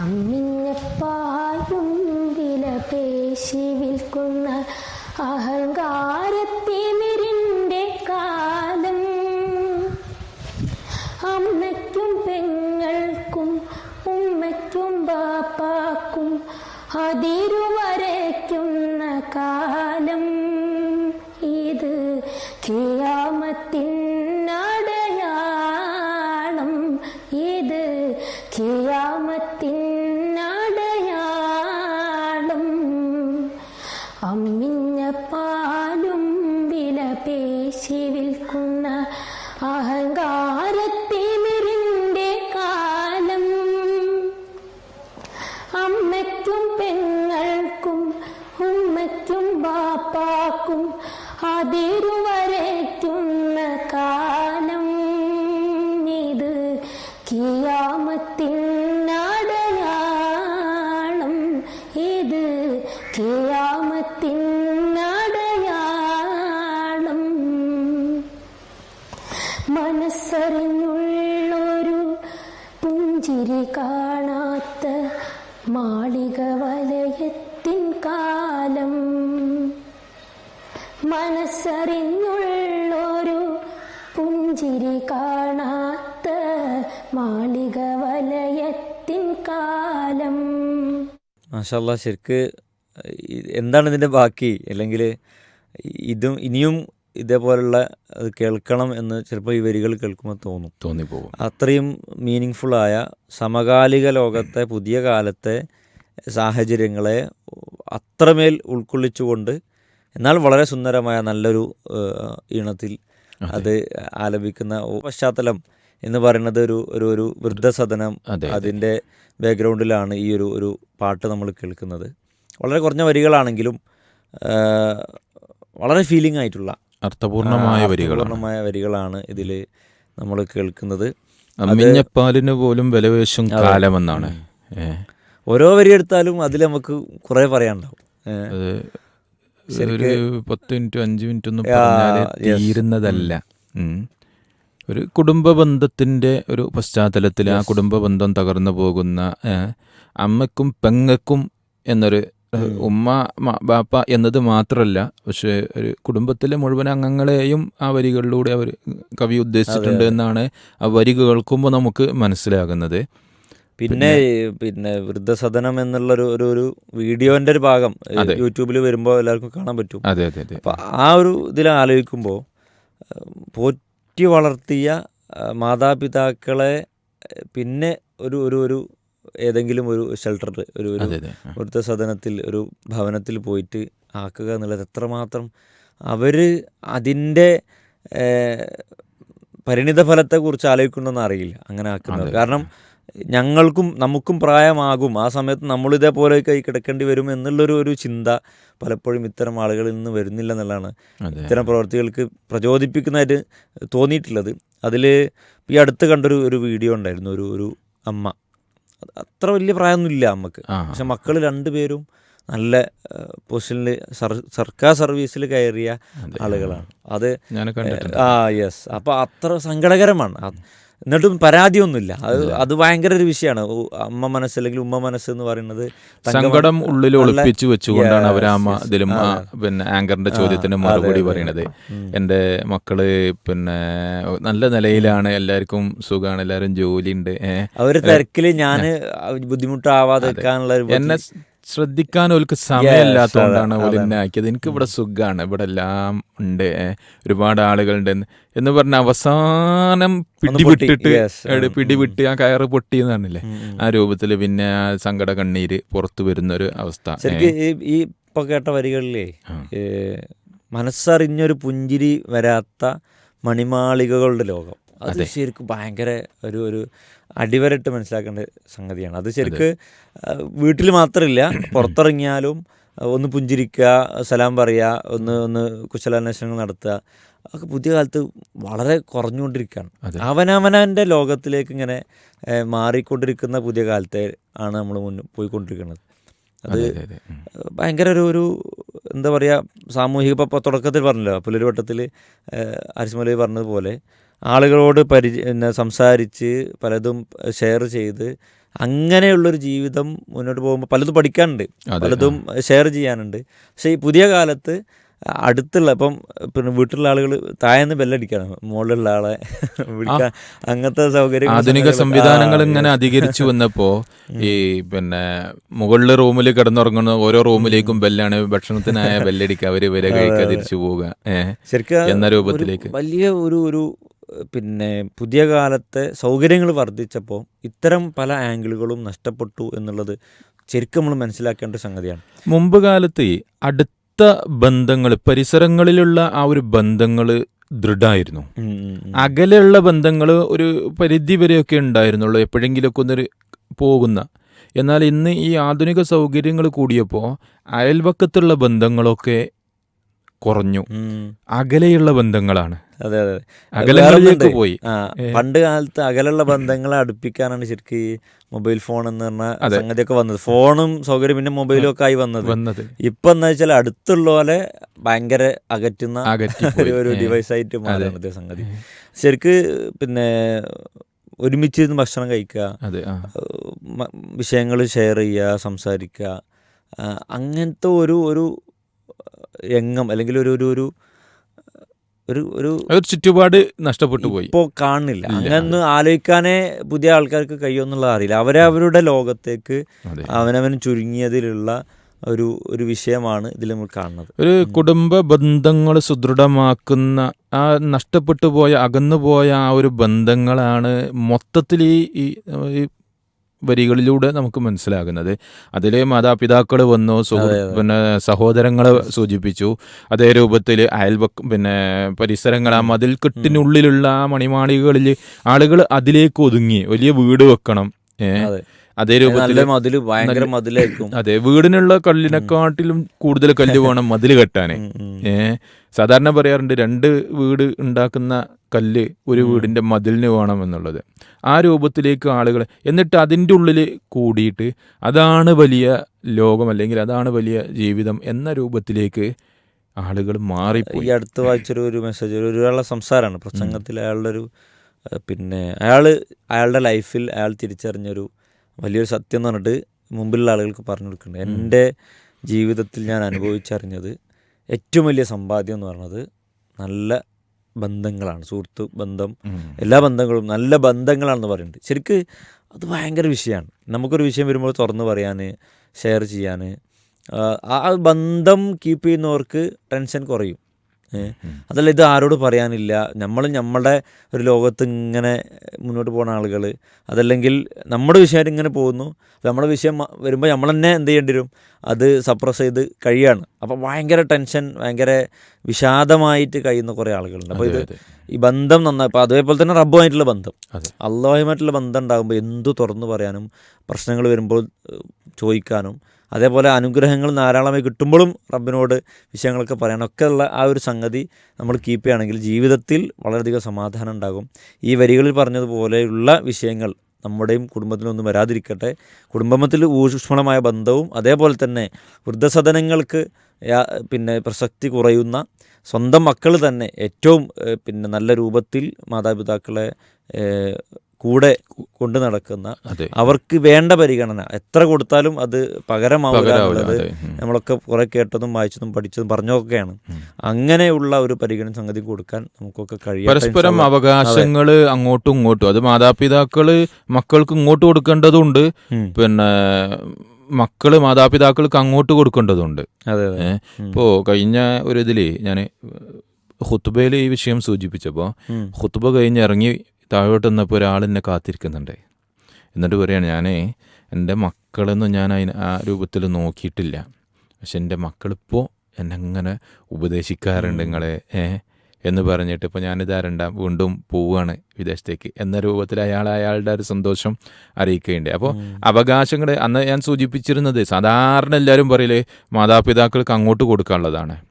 അമ്മിഞ്ഞപ്പാലും വില പേശി വിൽക്കുന്ന അഹങ്കാരത്തിമിരിന്റെ കാലം. അമ്മയ്ക്കും പെങ്ങൾക്കും ഉമ്മയ്ക്കും ബാപ്പാക്കും അതിരുവരയ്ക്കുന്ന കാലം. ഇത് കിയാമത്തിനടയാളം മനസ്സറിഞ്ഞുള്ളൊരു പുഞ്ചിരി കാണാത്ത മാളിക വലയത്തിൻ കാലം മാഷല്ല ശരിക്ക് എന്താണ് ഇതിന്റെ ബാക്കി? അല്ലെങ്കിൽ ഇതും ഇനിയും ഇതേപോലുള്ള അത് കേൾക്കണം എന്ന് ചിലപ്പോൾ ഈ വരികൾ കേൾക്കുമ്പോൾ തോന്നും. തോന്നിപ്പോകും. അത്രയും മീനിങ് ഫുള്ളായ സമകാലിക ലോകത്തെ പുതിയ കാലത്തെ സാഹചര്യങ്ങളെ അത്രമേൽ ഉൾക്കൊള്ളിച്ചുകൊണ്ട് എന്നാൽ വളരെ സുന്ദരമായ നല്ലൊരു ഈണത്തിൽ അത്. ആലപിക്കുന്ന പശ്ചാത്തലം എന്ന് പറയുന്നത് ഒരു ഒരു ഒരു വൃദ്ധസദനം അതെ, അതെ. അതിന്റെ ബാക്ക്ഗ്രൗണ്ടിലാണ് ഈ ഒരു ഒരു പാട്ട് നമ്മൾ കേൾക്കുന്നത്. വളരെ കുറഞ്ഞ വരികളാണെങ്കിലും വളരെ ഫീലിംഗ് ആയിട്ടുള്ള അർത്ഥപൂർണമായ വരികളാണ്. വരികളാണ് ഇതിൽ നമ്മൾ കേൾക്കുന്നത്. അമ്മിഞ്ഞപ്പാലിന് പോലും വിലവേശും കാലമെന്നാണ്. ഓരോ വരി എടുത്താലും അതിൽ നമുക്ക് കുറേ പറയാനുണ്ടാവും. ഒരു പത്ത് മിനിറ്റ് അഞ്ച് മിനിറ്റ് ഒന്നും. തീരുന്നതല്ല. ഒരു കുടുംബ ബന്ധത്തിന്റെ ഒരു പശ്ചാത്തലത്തിൽ ആ. കുടുംബ ബന്ധം തകർന്നു പോകുന്ന അമ്മക്കും പെങ്ങക്കും എന്നൊരു. ഉമ്മ ബാപ്പ എന്നത് മാത്രമല്ല പക്ഷേ ഒരു കുടുംബത്തിലെ മുഴുവൻ അംഗങ്ങളെയും ആ വരികളിലൂടെ അവർ കവി ഉദ്ദേശിച്ചിട്ടുണ്ട് എന്നാണ് ആ വരി കേൾക്കുമ്പോൾ നമുക്ക് മനസ്സിലാകുന്നത് പിന്നെ പിന്നെ വൃദ്ധസദനം എന്നുള്ളൊരു ഒരു ഒരു വീഡിയോന്റെ ഒരു ഭാഗം യൂട്യൂബിൽ വരുമ്പോൾ എല്ലാവർക്കും കാണാൻ പറ്റും. അപ്പൊ ആ ഒരു ഇതിൽ ആലോചിക്കുമ്പോൾ പോറ്റി വളർത്തിയ മാതാപിതാക്കളെ പിന്നെ ഒരു ഒരു ഒരു ഏതെങ്കിലും ഒരു ഷെൽട്ടറിൽ ഒരു ഒരു വൃദ്ധസദനത്തിൽ ഒരു ഭവനത്തിൽ പോയിട്ട് ആക്കുക എന്നുള്ളത് എത്രമാത്രം അവർ അതിന്റെ പരിണിത ഫലത്തെക്കുറിച്ച് ആലോചിക്കണമെന്ന് അറിയില്ല. അങ്ങനെ ആക്കുന്നത്. കാരണം ഞങ്ങൾക്കും നമുക്കും പ്രായമാകും. ആ സമയത്ത് നമ്മൾ ഇതേപോലെ കൈ കിടക്കേണ്ടി വരും എന്നുള്ളൊരു ഒരു ചിന്ത പലപ്പോഴും ഇത്തരം ആളുകളിൽ നിന്ന് വരുന്നില്ല എന്നുള്ളതാണ്. ഇത്തരം പ്രവർത്തികൾക്ക് പ്രചോദിപ്പിക്കുന്നതായിട്ട് തോന്നിയിട്ടുള്ളത്. അതിൽ ഈ അടുത്ത് കണ്ടൊരു ഒരു വീഡിയോ ഉണ്ടായിരുന്നു. ഒരു ഒരു അമ്മ. അത്ര വലിയ പ്രായമൊന്നുമില്ല അമ്മയ്ക്ക്. പക്ഷെ മക്കൾ രണ്ടുപേരും നല്ല പൊസിഷനിൽ സർക്കാർ സർവീസിൽ കയറിയ ആളുകളാണ്. അത് ആ യെസ്. അപ്പോൾ അത്ര സങ്കടകരമാണ്. എന്നിട്ടും പരാതിയൊന്നുമില്ല. അത് അത് ഭയങ്കര ഒരു വിഷയമാണ്. അമ്മ മനസ്സ് അല്ലെങ്കിൽ ഉമ്മ മനസ്സ് എന്ന് പറയുന്നത് സങ്കടം ഉള്ളിൽ ഒളിപ്പിച്ചു വെച്ചുകൊണ്ടാണ് അവർ ആ Yes, മ- yes. ഇതിലും പിന്നെ ആങ്കറിന്റെ ചോദ്യത്തിന് മറുപടി. പറയണത്. എന്റെ എന്റെ മക്കൾ പിന്നെ നല്ല നിലയിലാണ്. എല്ലാവർക്കും സുഖമാണ് എല്ലാവരും ജോലിയുണ്ട്. ഉണ്ട് അവർ തിരക്കിൽ ഞാൻ ബുദ്ധിമുട്ടാവാതെ എന്നെ ശ്രദ്ധിക്കാൻ ഓൽക്ക് സമയമില്ലാത്തതുകൊണ്ടാണ് ഓൽ എന്നെ ആക്കിയത്. എനിക്ക് ഇവിടെ സുഖമാണ് ഇവിടെ എല്ലാം ഉണ്ട്. ഒരുപാട് ആളുകളുണ്ട് എന്ന് എന്ന് പറഞ്ഞ അവസാനം പൊട്ടി. പിടിവിട്ടിട്ട് പിടിവിട്ട് ആ കയറ് പൊട്ടിയെന്നാണല്ലേ ഉം, ഉം. ആ രൂപത്തിൽ പിന്നെ ആ സങ്കട കണ്ണീര് പുറത്തു വരുന്ന ഒരു അവസ്ഥ. ഈ ഈ ഇപ്പൊ കേട്ട വരികളിലേ മനസ്സറിഞ്ഞൊരു പുഞ്ചിരി വരാത്ത മണിമാളികകളുടെ ലോകം. അത്. ശരിക്കും ഭയങ്കര ഒരു ഒരു അടിവരട്ട് മനസ്സിലാക്കേണ്ട സംഗതിയാണ്. അത് ശരിക്ക് വീട്ടിൽ മാത്രമില്ല. പുറത്തിറങ്ങിയാലും ഒന്ന് പുഞ്ചിരിക്കുക സലാം പറയുക ഒന്ന് ഒന്ന് കുശലാന്വേഷണങ്ങൾ നടത്തുക അതൊക്കെ പുതിയ കാലത്ത് വളരെ കുറഞ്ഞുകൊണ്ടിരിക്കുകയാണ്. അവനവനവന്റെ അവനവനന്റെ ലോകത്തിലേക്ക് ഇങ്ങനെ മാറിക്കൊണ്ടിരിക്കുന്ന പുതിയ കാലത്തെ ആണ് നമ്മൾ മുന്നിൽ പോയിക്കൊണ്ടിരിക്കുന്നത്. അത്. ഭയങ്കര ഒരു ഒരു എന്താ പറയുക സാമൂഹിക ഇപ്പോൾ തുടക്കത്തിൽ പറഞ്ഞല്ലോ പുലരുവട്ടത്തിൽ അരിസ്മലി പറഞ്ഞതുപോലെ ആളുകളോട് പരിചയ സംസാരിച്ച് പലതും ഷെയർ ചെയ്ത് അങ്ങനെയുള്ളൊരു ജീവിതം മുന്നോട്ട് പോകുമ്പോൾ പലതും പഠിക്കാനുണ്ട്. പലതും ഷെയർ ചെയ്യാനുണ്ട്. പക്ഷേ ഈ പുതിയ കാലത്ത് അടുത്തുള്ള ഇപ്പം പിന്നെ വീട്ടിലുള്ള ആളുകൾ താഴെന്ന് ബെല്ലടിക്കണം. മുകളിലുള്ള ആളെ വിളിക്കാൻ അങ്ങനത്തെ സൗകര്യം ആധുനിക സംവിധാനങ്ങൾ ഇങ്ങനെ അധികരിച്ചു വന്നപ്പോ ഈ പിന്നെ മുകളിലെ റൂമിൽ കിടന്നുറങ്ങുന്ന ഓരോ റൂമിലേക്കും ബെല്ലാണ്. ഭക്ഷണത്തിനായ ബെല്ലടിക്കുക. അവർ വരെ കഴിക്കാതിരിച്ചു പോവുക. എന്ന രൂപത്തിലേക്ക്. വലിയ ഒരു ഒരു പിന്നെ പുതിയ കാലത്തെ സൗകര്യങ്ങൾ വർദ്ധിച്ചപ്പോൾ ഇത്തരം പല ആംഗിളുകളും നഷ്ടപ്പെട്ടു എന്നുള്ളത് ശരിക്കും നമ്മൾ മനസ്സിലാക്കേണ്ട ഒരു സംഗതിയാണ്. മുമ്പ് കാലത്ത് അടുത്ത ബന്ധങ്ങൾ പരിസരങ്ങളിലുള്ള ആ ഒരു ബന്ധങ്ങൾ ദൃഢമായിരുന്നു. അകലെയുള്ള ബന്ധങ്ങൾ ഒരു പരിധി വരെയൊക്കെ ഉണ്ടായിരുന്നുള്ളൂ എപ്പോഴെങ്കിലുമൊക്കെ ഒന്നൊരു പോകുന്ന. എന്നാൽ ഇന്ന് ഈ ആധുനിക സൗകര്യങ്ങൾ കൂടിയപ്പോൾ അയൽവക്കത്തുള്ള ബന്ധങ്ങളൊക്കെ കുറഞ്ഞു. അകലെയുള്ള ബന്ധങ്ങളാണ്. അതെ അതെ. അകലങ്ങളിലേക്ക് പോയി. ആ പണ്ട് കാലത്ത് അകലുള്ള ബന്ധങ്ങളെ അടുപ്പിക്കാനാണ് ശരിക്കും ഈ മൊബൈൽ ഫോൺ എന്ന് പറഞ്ഞ. സംഗതിയൊക്കെ വന്നത്. ഫോണും സൗകര്യം പിന്നെ മൊബൈലും ഒക്കെ ആയി വന്നത്. ഇപ്പൊ എന്താ വെച്ചാൽ അടുത്തുള്ള പോലെ ഭയങ്കര അകറ്റുന്ന. ഒരു ഡിവൈസ് ആയിട്ട് മാറുന്നത് സംഗതി. ശരിക്ക് പിന്നെ ഒരുമിച്ചിരുന്ന് ഭക്ഷണം കഴിക്കുക വിഷയങ്ങൾ ഷെയർ ചെയ്യുക സംസാരിക്കുക അങ്ങനത്തെ ഒരു ഒരു രംഗം അല്ലെങ്കിൽ ഒരു ഒരു ഒരു ഒരു ചുറ്റുപാട് നഷ്ടപ്പെട്ടു പോയി. ഇപ്പോൾ കാണില്ല. അങ്ങനെ അങ്ങനൊന്നും ആലോചിക്കാനേ പുതിയ ആൾക്കാർക്ക് കഴിയുമെന്നുള്ളത് അറിയില്ല. അവരെ അവരുടെ ലോകത്തേക്ക് അവനവൻ ചുരുങ്ങിയതിലുള്ള ഒരു ഒരു വിഷയമാണ് ഇതിൽ നമ്മൾ കാണുന്നത്. ഒരു കുടുംബ ബന്ധങ്ങൾ സുദൃഢമാക്കുന്ന ആ നഷ്ടപ്പെട്ടു പോയ അകന്നുപോയ ആ ഒരു ബന്ധങ്ങളാണ് മൊത്തത്തിൽ ഈ വരികളിലൂടെ നമുക്ക് മനസ്സിലാകുന്നത്. അതിൽ മാതാപിതാക്കൾ വന്നു. പിന്നെ സഹോദരങ്ങളെ സൂചിപ്പിച്ചു. അതേ രൂപത്തിൽ അയൽവക്ക പിന്നെ പരിസരങ്ങൾ ആ മതിൽക്കെട്ടിനുള്ളിലുള്ള ആ മണിമാളികളിൽ ആളുകൾ അതിലേക്ക് ഒതുങ്ങി. വലിയ വീട് വെക്കണം. ഏ? അതെ രൂപത്തിൽ മതിൽ ഭയങ്കര മതിലായിരിക്കും. അതെ വീടിനുള്ള കല്ലിനെക്കാട്ടിലും കൂടുതൽ കല്ല് വേണം മതിൽ കെട്ടാനേ. ഉം, ഉം. ഏ സാധാരണ പറയാറുണ്ട് രണ്ട് വീട് ഉണ്ടാക്കുന്ന കല്ല് ഒരു വീടിന്റെ മതിലിന് വേണം എന്നുള്ളത്. ആ രൂപത്തിലേക്ക് ആളുകൾ എന്നിട്ട് അതിന്റെ ഉള്ളിൽ കൂടിയിട്ട് അതാണ് വലിയ ലോകം അല്ലെങ്കിൽ അതാണ് വലിയ ജീവിതം എന്ന രൂപത്തിലേക്ക് ആളുകൾ മാറി ഈ അടുത്ത വായിച്ചൊരു ഒരു മെസ്സേജ് ഒരു ഒരാളുടെ സംസാരമാണ് പ്രസംഗത്തിൽ അയാളുടെ ഒരു പിന്നെ അയാൾ അയാളുടെ ലൈഫിൽ അയാൾ തിരിച്ചറിഞ്ഞൊരു വലിയൊരു സത്യം എന്ന് പറഞ്ഞിട്ട് മുമ്പിലുള്ള ആളുകൾക്ക് പറഞ്ഞു കൊടുക്കുന്നുണ്ട്. എന്റെ ജീവിതത്തിൽ ഞാൻ അനുഭവിച്ചറിഞ്ഞത് ഏറ്റവും വലിയ സമ്പാദ്യം എന്ന് പറയുന്നത് നല്ല ബന്ധങ്ങളാണ്. സുഹൃത്ത് ബന്ധം എല്ലാ ബന്ധങ്ങളും നല്ല ബന്ധങ്ങളാണെന്ന് പറയുന്നുണ്ട്. ശരിക്ക് അത് ഭയങ്കര വിഷയമാണ്. നമുക്കൊരു വിഷയം വരുമ്പോൾ തുറന്ന് പറയാൻ ഷെയർ ചെയ്യാൻ ആ ബന്ധം കീപ്പ് ചെയ്യുന്നവർക്ക് ടെൻഷൻ കുറയും? അതല്ല ഇത് ആരോട് പറയാനില്ല. നമ്മൾ നമ്മളുടെ ഒരു ലോകത്ത് ഇങ്ങനെ മുന്നോട്ട് പോകുന്ന ആളുകൾ അതല്ലെങ്കിൽ നമ്മുടെ വിഷയമായിട്ട് ഇങ്ങനെ പോകുന്നു. നമ്മുടെ വിഷയം വരുമ്പോൾ നമ്മൾ തന്നെ എന്ത് ചെയ്യേണ്ടി വരും? അത് സപ്രസ് ചെയ്ത് കഴിയാണ്. അപ്പോൾ ഭയങ്കര ടെൻഷൻ ഭയങ്കര വിഷാദമായിട്ട് കഴിയുന്ന കുറേ ആളുകളുണ്ട്. അപ്പോൾ ഇത്. ഈ ബന്ധം നന്നായി അപ്പോൾ അതേപോലെ തന്നെ റബ്ബുമായിട്ടുള്ള ബന്ധം. അള്ളാഹുമായിട്ടുള്ള ബന്ധം ഉണ്ടാകുമ്പോൾ എന്തു തുറന്നു പറയാനും പ്രശ്നങ്ങൾ വരുമ്പോൾ ചോദിക്കാനും അതേപോലെ അനുഗ്രഹങ്ങൾ ധാരാളമായി കിട്ടുമ്പോഴും റബ്ബിനോട് വിഷയങ്ങളൊക്കെ പറയാനൊക്കെ ഉള്ള ആ ഒരു സംഗതി നമ്മൾ കീപ്പ് ചെയ്യുകയാണെങ്കിൽ ജീവിതത്തിൽ വളരെയധികം സമാധാനം ഉണ്ടാകും. ഈ വരികളിൽ പറഞ്ഞതുപോലെയുള്ള വിഷയങ്ങൾ നമ്മുടെയും കുടുംബത്തിലൊന്നും വരാതിരിക്കട്ടെ. കുടുംബത്തിൽ ഊഷ്മളമായ ബന്ധവും അതേപോലെ തന്നെ വൃദ്ധസദനങ്ങൾക്ക് പിന്നെ പ്രസക്തി കുറയുന്ന സ്വന്തം മക്കൾ തന്നെ ഏറ്റവും പിന്നെ നല്ല രൂപത്തിൽ മാതാപിതാക്കളെ കൂടെ കൊണ്ടു നടക്കുന്ന അവർക്ക് വേണ്ട പരിഗണന. എത്ര കൊടുത്താലും അത് ഉം. നമ്മളൊക്കെ കുറെ കേട്ടതും വായിച്ചതും പഠിച്ചതും പറഞ്ഞൊക്കെയാണ് ഉം. അങ്ങനെയുള്ള ഒരു പരിഗണന സംഗതി കൊടുക്കാൻ നമുക്കൊക്കെ കഴിയും പരസ്പരം അവകാശങ്ങൾ അങ്ങോട്ടും ഇങ്ങോട്ടും. അത് മാതാപിതാക്കൾ മക്കൾക്ക് ഇങ്ങോട്ട് കൊടുക്കേണ്ടതുണ്ട്. പിന്നെ മക്കൾ മാതാപിതാക്കൾക്ക് അങ്ങോട്ട് കൊടുക്കേണ്ടതുണ്ട്. ഇപ്പോൾ കഴിഞ്ഞ ഒരു ഇതിൽ ഞാൻ ഹുത്തുബയിൽ ഈ വിഷയം സൂചിപ്പിച്ചപ്പോൾ. ഹുത്തുബ കഴിഞ്ഞ് ഇറങ്ങി താഴോട്ട് നിന്നപ്പോൾ ഒരാൾ എന്നെ കാത്തിരിക്കുന്നുണ്ട്. എന്നിട്ട് പറയുകയാണ് ഞാൻ എന്റെ മക്കളൊന്നും ഞാൻ അതിന് ആ രൂപത്തിൽ നോക്കിയിട്ടില്ല. പക്ഷെ എന്റെ മക്കളിപ്പോൾ എന്നെ അങ്ങനെ ഉപദേശിക്കാറുണ്ട് നിങ്ങളെ? ഏ? എന്ന് പറഞ്ഞിട്ട് ഇപ്പോൾ ഞാനിതാ രണ്ടാം വീണ്ടും പോവുകയാണ് വിദേശത്തേക്ക്. എന്ന രൂപത്തിൽ അയാൾ അയാളുടെ ഒരു സന്തോഷം അറിയിക്കുകയുണ്ട്. അപ്പോൾ അവകാശങ്ങൾ അന്ന് ഞാൻ സൂചിപ്പിച്ചിരുന്നത് സാധാരണ എല്ലാവരും പറയില്ലേ മാതാപിതാക്കൾക്ക് അങ്ങോട്ട് കൊടുക്കാനുള്ളതാണ്.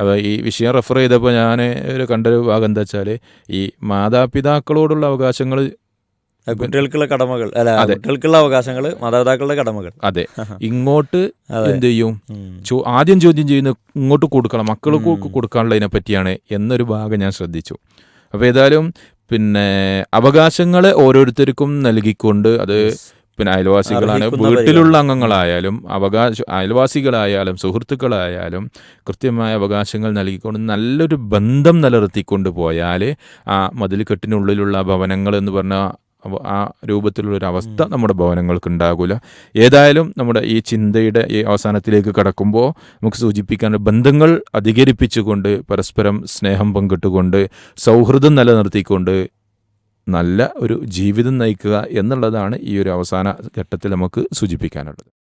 അപ്പോൾ ഈ വിഷയം റെഫർ ചെയ്തപ്പോൾ ഞാൻ ഒരു കണ്ടൊരു ഭാഗം എന്താ വെച്ചാൽ ഈ മാതാപിതാക്കളോടുള്ള അവകാശങ്ങൾ കുട്ടികൾക്കുള്ള കടമകൾ. അല്ല അതെ. കുട്ടികൾക്കുള്ള അവകാശങ്ങൾ മാതാപിതാക്കളുടെ കടമകൾ. അതെ. ഇങ്ങോട്ട്. എന്ത് ചെയ്യും? ആദ്യം ചോദ്യം ചെയ്യുന്ന ഇങ്ങോട്ട് കൊടുക്കണം മക്കൾക്ക് കൊടുക്കാനുള്ളതിനെ പറ്റിയാണ് എന്നൊരു ഭാഗം ഞാൻ ശ്രദ്ധിച്ചു. അപ്പോൾ ഏതായാലും പിന്നെ അവകാശങ്ങളെ ഓരോരുത്തർക്കും നൽകിക്കൊണ്ട് അത് പിന്നെ അയൽവാസികളാണ്. വീട്ടിലുള്ള അംഗങ്ങളായാലും അവകാശ അയൽവാസികളായാലും സുഹൃത്തുക്കളായാലും കൃത്യമായ അവകാശങ്ങൾ നൽകിക്കൊണ്ട് നല്ലൊരു ബന്ധം നിലനിർത്തിക്കൊണ്ട് പോയാൽ ആ മതിൽക്കെട്ടിനുള്ളിലുള്ള ഭവനങ്ങൾ എന്ന് പറഞ്ഞാൽ ആ രൂപത്തിലുള്ളൊരു അവസ്ഥ നമ്മുടെ ഭവനങ്ങൾക്ക് ഉണ്ടാകില്ല ഏതായാലും നമ്മുടെ ഈ ചിന്തയുടെ ഈ അവസാനത്തിലേക്ക് കടക്കുമ്പോൾ നമുക്ക് സൂചിപ്പിക്കാൻ ബന്ധങ്ങൾ അധികരിപ്പിച്ചുകൊണ്ട് പരസ്പരം സ്നേഹം പങ്കിട്ടുകൊണ്ട് സൗഹൃദം നിലനിർത്തിക്കൊണ്ട് നല്ല ഒരു ജീവിതം നയിക്കുക എന്നുള്ളതാണ് ഈ ഒരു അവസാന ഘട്ടത്തിൽ നമുക്ക് സൂചിപ്പിക്കാനുള്ളത്.